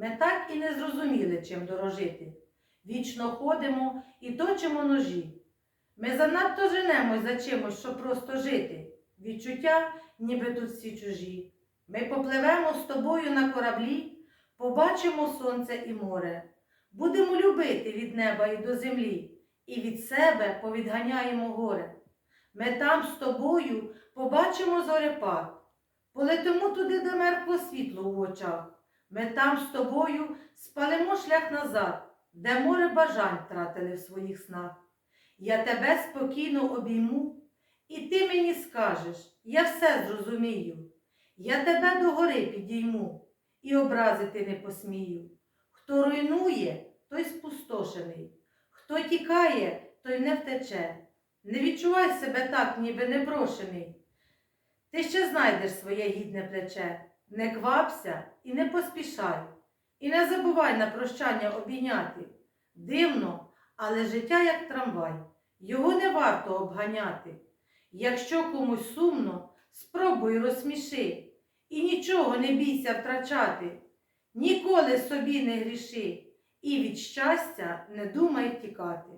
Ми так і не зрозуміли, чим дорожити. Вічно ходимо і точимо ножі. Ми занадто женемось за чимось, щоб просто жити. Відчуття, ніби тут всі чужі. Ми попливемо з тобою на кораблі, побачимо сонце і море. Будемо любити від неба і до землі, і від себе повідганяємо горе. Ми там з тобою побачимо зорепад, полетимо туди, де меркло світло в очах. Ми там з тобою спалимо шлях назад, де море бажань втратили в своїх снах. Я тебе спокійно обійму, і ти мені скажеш, я все зрозумію. Я тебе до гори підійму і образити не посмію. Хто руйнує, той спустошений, хто тікає, той не втече. Не відчувай себе так, ніби непрошений. Ти ще знайдеш своє гідне плече. Не квапся і не поспішай, і не забувай на прощання обійняти. Дивно, але життя як трамвай, його не варто обганяти. Якщо комусь сумно, спробуй розсміши, і нічого не бійся втрачати. Ніколи собі не гріши, і від щастя не думай втікати.